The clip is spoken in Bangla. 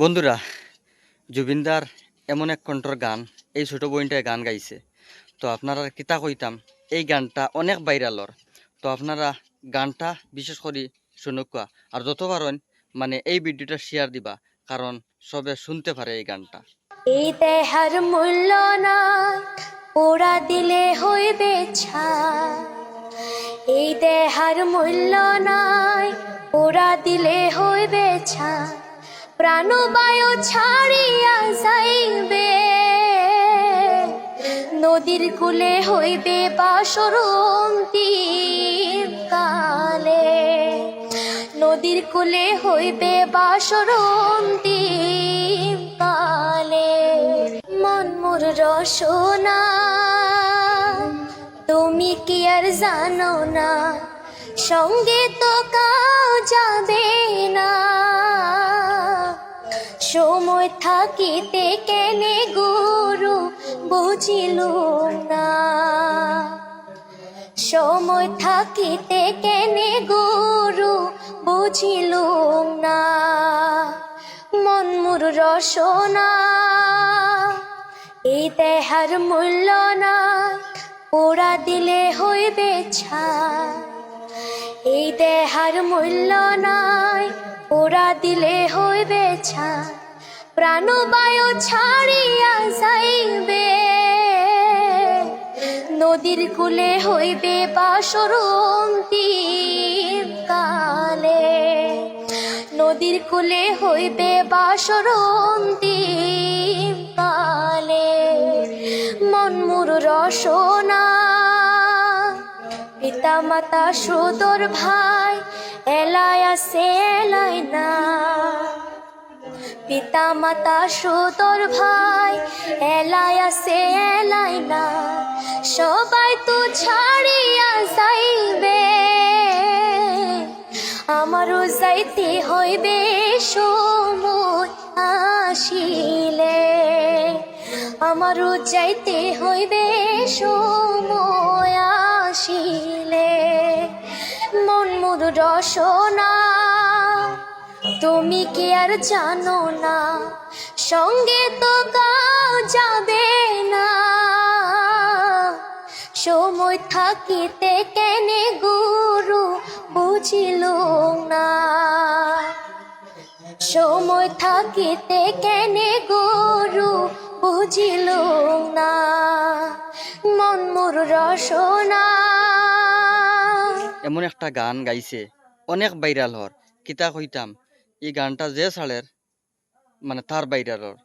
বন্ধুরা, জুবিনদার এমন এক কণ্ঠর গান, এই ছোট বইনটায় গান গাইছে। তো আপনারা কিতা কইতাম, এই গানটা অনেক ভাইরালর। তো আপনারা গানটা বিশেষ করে শুনুকা আর যত পারেন মানে এই ভিডিওটা শেয়ার দিবা, কারণ সবে শুনতে পারে এই গানটা। এই দেহার মূল্য নাই পোড়া দিলে হইবে এই দেহার মূল্য নাই পোড়া দিলে হইবে ছাই প্রাণবায়ু ছাড়িয়া যাইবে। নদীর কূলে হইবে বাসরন্তি কালে। নদীর কূলে হইবে বাসরন্তি কালে। মন মোর রসনা, তুমি কি আর জানো না? সঙ্গে তো কাউ সময় থাকিতে কেনে গুরু বুঝিল না। সময় থাকিতে কেনে গুরু বুঝিল না। মন মুর রসনা, এই দেহার মূল্য না পোড়া দিলে হইবে ছাই। এই দেহার মূল্য নাই, পোড়া দিলে হইবে ছাই। প্রাণবায়ু ছাড়িয়া যাইবে। নদীর কূলে হইবে বাসরন্তি কালে নদীর কূলে হইবে বাসরন্তি কালে মন মুর রসনা পিতা মাতা সুদর ভাই, এলাই আছে, এলাই না পিতা মাতা সুতর ভাই, এলাই আছে, এলাই না। সবাই তো ছাড়িয়া যাইবে। আমারও যাইতে হইবে সময় আসিলে। আমারও যাইতে হইবে সময় আসিলে। মন মুর রসনা তুমি কি আর জানো না? সঙ্গে তো কাউ যাবে না। সময় থাকিতে কেনে গুরু বুঝিল না? সময় থাকিতে কেনে গুরু বুঝিল না? মন মোর রসনা। এমন একটা গান গাইছে, অনেক ভাইরাল হর কিতা কইতাম? এই গানটা যে ছাড়ের মানে তার ভাইরালর